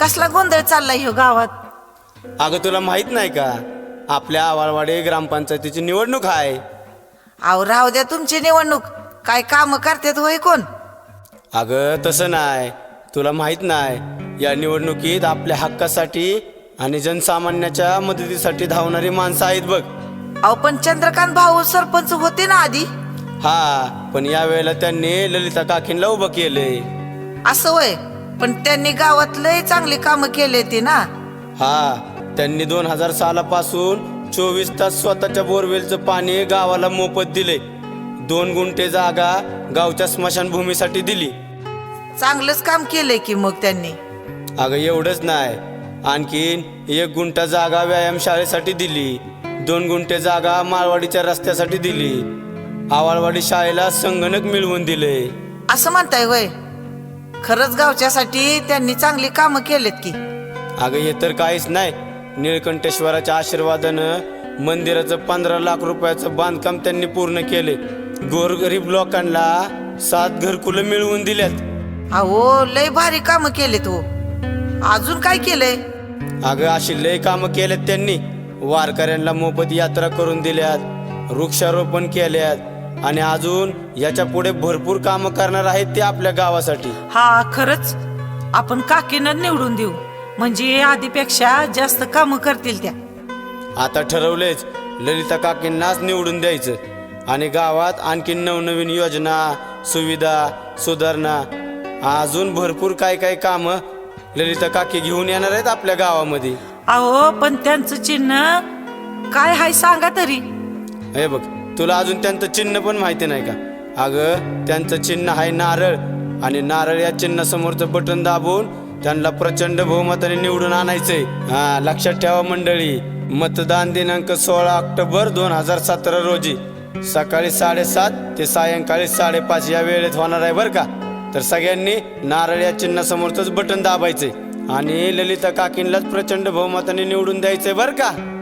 कसला गोंधळ चाललाय ह्यो गावात? अगं तुला माहीत नाही का? आपल्या आवाळवाडी ग्रामपंचायतीची निवडणूक आहे. अहो राहू द्या तुमची निवडणूक. काय काम करतात होय कोण? अगं तसं नाही. तुला माहीत नाही या निवडणुकीत आपल्या हक्कासाठी आणि जनसामान्याच्या मदतीसाठी धावणारी माणसं आहेत बघ. अहो पण चंद्रकांत भाऊ सरपंच होते ना आधी? हा पण या वेळेला त्यांनी ललिता काकींना उभं केलंय. असं होय? पण त्यांनी गावात लय चांगली कामं केले ते ना. हा त्यांनी दोन हजार सालापासून चोवीस तास स्वतःच्या बोरवेलचं पाणी गावाला मोफत दिले. दोन गुंठे जागा गावच्या स्मशानभूमीसाठी दिली. चांगलंच काम केलंय की मग त्यांनी? अगं एवढंच नाही. आणखीन एक गुंठा जागा व्यायामशाळेसाठी दिली. दोन गुंठे जागा माळवाडीच्या रस्त्यासाठी दिली. आवाळवाडी शाळेला संगणक मिळवून दिले. असं म्हणताय होय? खरंच गावच्यासाठी त्यांनी चांगली कामं केलेत की. अगं हे तर काहीच नाही. निळकंठेश्वराच्या आशीर्वादानं मंदिराचं पंधरा लाख रुपयाचं बांधकाम त्यांनी पूर्ण केले. गोरगरीब लोकांना सात घरकुलं मिळवून दिल्यात. अहो लय भारी कामं केलेत हो. अजून काय केलंय? अगं अशी लय कामं केल्यात त्यांनी. वारकऱ्यांना मोफत यात्रा करून दिल्यात. वृक्षारोपण केल्यात. आणि अजून याच्यापुढे भरपूर कामं करणार आहेत ते आपल्या गावासाठी. हा खरंच? आपण काकीनं निवडून देऊ. म्हणजे आधीपेक्षा जास्त कामं करतील त्या. आता ठरवलेच ललिता काकींनाच निवडून द्यायचं. आणि गावात आणखीन नवनवीन योजना सुविधा सुधारणा अजून भरपूर काय काय कामं ललिता काकी घेऊन येणार आहेत आपल्या गावामध्ये. अहो पण त्यांचं चिन्ह काय हाय सांगा तरी. हे बघ तुला अजून त्यांचं चिन्ह पण माहिती नाही का? अगं त्यांचं चिन्ह आहे नारळ. आणि नारळ या चिन्हासमोरचं बटन दाबून त्यांना प्रचंड बहुमताने निवडून आणायचंय. हा लक्षात ठेवा मंडळी. मतदान दिनांक सोळा ऑक्टोबर दोन हजार सतरा रोजी. सकाळी साडेसात ते सायंकाळी साडेपाच या वेळेत होणार आहे बरं का? तर सगळ्यांनी नारळ या चिन्हासमोरचंच बटन दाबायचंय. आणि ललिता काकींलाच प्रचंड बहुमताने निवडून द्यायचंय बरं का?